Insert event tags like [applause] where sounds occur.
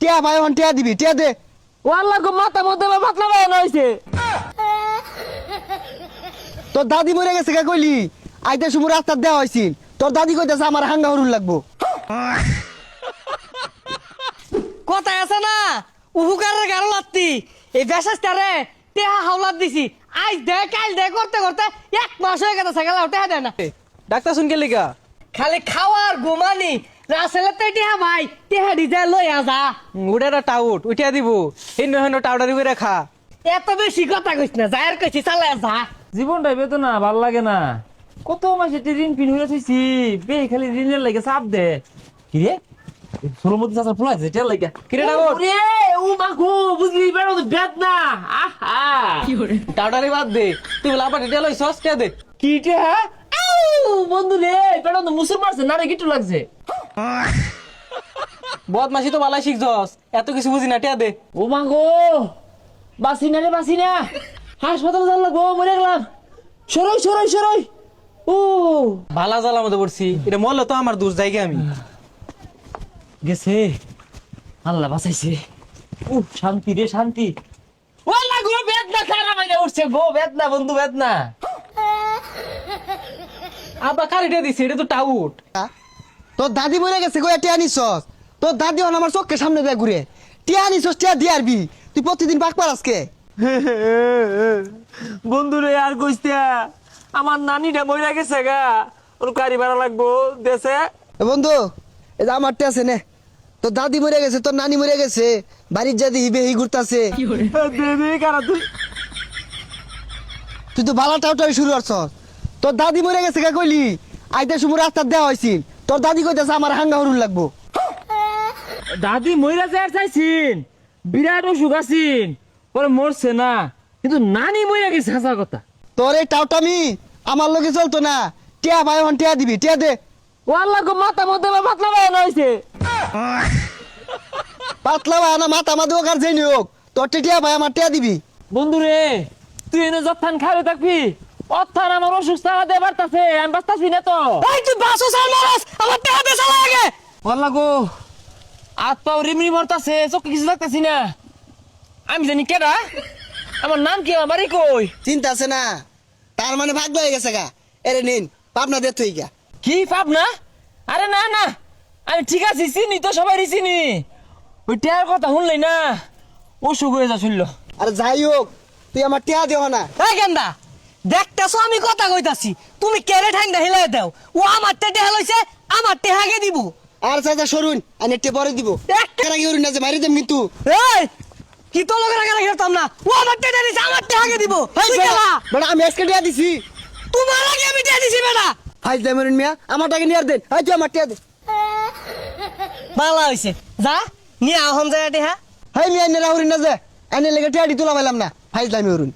টিয়া ভাই হন টিয়া দিবি টিয়া দে। ওয়াল্লা গো মাথা মধ্যে আমার পাতলা বানানো হয়েছে তোর দাদি মরে গেছে কে কইলি? আইতে সময় রাস্তা দেওয়া হয়েছিল তোর দাদি কইতেছে আমার হাঙ্গা হরুন লাগবো। কথায় আছে না উহুকারের গারো লাত্তি। এই বেশাস্তারে টেহা হাওলাত দিছি। আজ দে কাল দে করতে করতে এক মাস হয়ে গেছে সেগুলো টেহা দেয় না। ডাক্তার শুনকে লিগা? খালি খাওয়ার ঘুমানি রাসেলে তো টেহা ভাই টেহা ডিজে টাউট উঠিয়া দিব। হিন্ন হিন্ন টাউটারি করে খা এত বেশি কথা কইস না যায়ের কইছি যা ভালো লাগে না। কত মাসে ঋণ পিন হয়ে থইছি বে খালি ঋণের লাগে চাপ দে। কি রে আছে লাগে। ও বুঝলি বেড়ো তো বেদ না। আহা। টাউটারি বাদ দে তুই লাপা ডিটেল ওই সস কে দে। কি রে হ্যাঁ বন্ধু রে বেড়ো তো মুসুর মারছে না রে কিটু লাগছে? বদমাসি তো বালাই শিখছস। এত কিছু বুঝি না টিয়া দে। ও মাগো বাসি না রে বাসি না। হাসপাতালে যাওয়ার লাগবো মরে গেলাম। সরই সরই সরই। ও। ভালা জ্বালা মধ্যে পড়ছি। এটা মরলে তো আমার দূর জায়গা আমি। গেছে। আল্লাহ বাঁচাইছে। উ শান্তি রে শান্তি। ওলা গো বেদনা খারাপ হয়ে উঠছে গো বেদনা বন্ধু বেদনা। [laughs] আবার কারিটা দিছে এটা তো টাউট। তোর দাদি মরে গেছে কই টিয়া নিছস। তোর দাদি হন আমার চোখের সামনে দেয় ঘুরে। টিয়া নিছস টিয়া দিয়ে আরবি। তুই প্রতিদিন পাক পার আজকে বন্ধু রে আর কইস্তা আমার নানিটা মইরা গেছে গা। ওর গাড়ি ভাড়া লাগবো দেশে এ বন্ধু এই যে আমার টিয়া আছে নে তোর দাদি মরে গেছে তোর নানি মরে গেছে বাড়ির যা দিহি বেহি ঘুরতাছে। দেবি কারা? তুই? তুই তো বালা টাউটাই শুরু করছস। তোর দাদি মরে গেছে কে কইলি আইতে সময় রাস্তা দেওয়া হয়েছিল তোর দাদি কইতেছে আমার হাঙ্গা হরুন লাগবো। দাদি মইরা যায় চাইছিন বিরাট অসুখ আছিন পরে মরছে না কিন্তু নানি মইরা গেছে হাসা কথা। তোর এই টাউটামি আমার লোকে চলতো না। টিয়া ভাই হন টিয়া দিবি টিয়া দে। ওয়াল্লা গো মাথা মধ্যে পাতলা বানানো হয়েছে পাতলা ভাই না মাথা মাদু আর যেই হোক তোর টিয়া ভাই আমার টিয়া দিবি। বন্ধু রে তুই এনে যত্থান খাবে থাকবি অত্থান আমার অসুস্থ দে বাড়তাছে আমি বাঁচতাছি না তো। এই তুই বাসো সাল মারাস! আমার টেহা দে চালা আগে বললা গো হাত পাও রিমরি মরতাছে চোখে কিছু লাগতাছি না। আমি জানি কেডা আমার নাম কি আমার বাড়ি কই? চিন্তা আছে না। তার মানে ভাগ হয়ে গেছে গা। এরে নিন পাবনা দে তুই গা। কি পাপ না আরে না না আমি ঠিক আছি চিনি তো সবাই চিনি। ওই টেয়ার কথা শুনলাই না? অসুখ হয়ে যা শুনলো। আরে যাই হোক তুই আমার টিয়া দেও না। এই গেন্দা! দেখতেছো আমি কথা কইতাছি। তুমি কেড়ে ঠাং হিলাই দাও। ও আমার টেহা লইছে আমার টেহাকে দিব। আর চাচা সরুন আমি একটু পরে দিব। একটা- করুন না যে মারি দেম কিন্তু। এই কি তো লোকের আগে খেলতাম না। ও আমার টেহা দিছে আমার টেহাকে দিব। তুই কেলা বেটা আমি আজকে টিয়া দিছি। তোমার আগে আমি টেহা দিছি বেটা। ফাইজ দেয় মরুন মিয়া আমার টাকা নিয়ে দেন। এই তুই আমার টিয়া দে। ভালো হইছে। যা নিয়ে আহন যায় টেহা। হাই মিয়া এনে রাহুরিন না যে। এনে লেগে টিয়া দি তোলা পাইলাম না। ফাইজ দামি হরুন